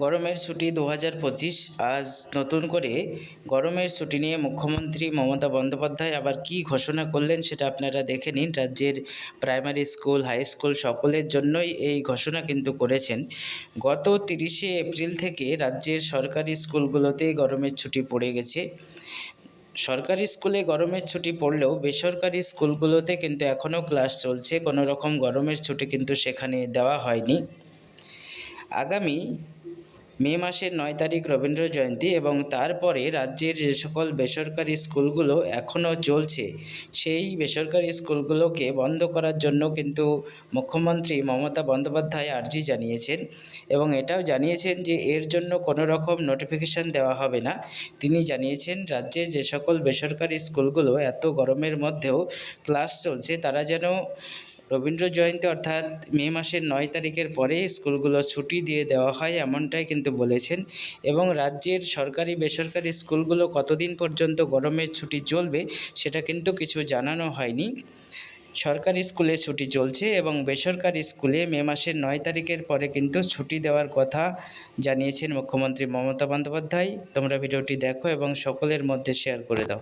গরমের ছুটি দু হাজার পঁচিশ। আজ নতুন করে গরমের ছুটি নিয়ে মুখ্যমন্ত্রী মমতা বন্দ্যোপাধ্যায় আবার কী ঘোষণা করলেন সেটা আপনারা দেখে নিন। রাজ্যের প্রাইমারি স্কুল, হাই স্কুল সকলের জন্যই এই ঘোষণা কিন্তু করেছেন। গত তিরিশে এপ্রিল থেকে রাজ্যের সরকারি স্কুলগুলোতে গরমের ছুটি পড়ে গেছে। সরকারি স্কুলে গরমের ছুটি পড়লেও বেসরকারি স্কুলগুলোতে কিন্তু এখনও ক্লাস চলছে। কোনো রকম গরমের ছুটি কিন্তু সেখানে দেওয়া হয়নি। আগামী মে মাসের নয় তারিখ রবীন্দ্র জয়ন্তী এবং তারপরে রাজ্যের যে সকল বেসরকারি স্কুলগুলো এখনও চলছে, সেই বেসরকারি স্কুলগুলোকে বন্ধ করার জন্য কিন্তু মুখ্যমন্ত্রী মমতা বন্দ্যোপাধ্যায় আর্জি জানিয়েছেন এবং এটাও জানিয়েছেন যে এর জন্য কোনো রকম নোটিফিকেশান দেওয়া হবে না। তিনি জানিয়েছেন রাজ্যে যে সকল বেসরকারি স্কুলগুলো এত গরমের মধ্যেও ক্লাস চলছে, তারা যেন রবীন্দ্র জয়ন্তী অর্থাৎ মে মাসের নয় তারিখের পরে স্কুলগুলো ছুটি দিয়ে দেওয়া হয় এমনটাই কিন্তু বলেছেন। এবং রাজ্যের সরকারি বেসরকারি স্কুলগুলো কতদিন পর্যন্ত গরমের ছুটি চলবে সেটা কিন্তু কিছু জানানো হয়নি। সরকারি স্কুলে ছুটি চলছে এবং বেসরকারি স্কুলে মে মাসের নয় তারিখের পরে কিন্তু ছুটি দেওয়ার কথা জানিয়েছেন মুখ্যমন্ত্রী মমতা বন্দ্যোপাধ্যায়। তোমরা ভিডিওটি দেখো এবং সকলের মধ্যে শেয়ার করে দাও।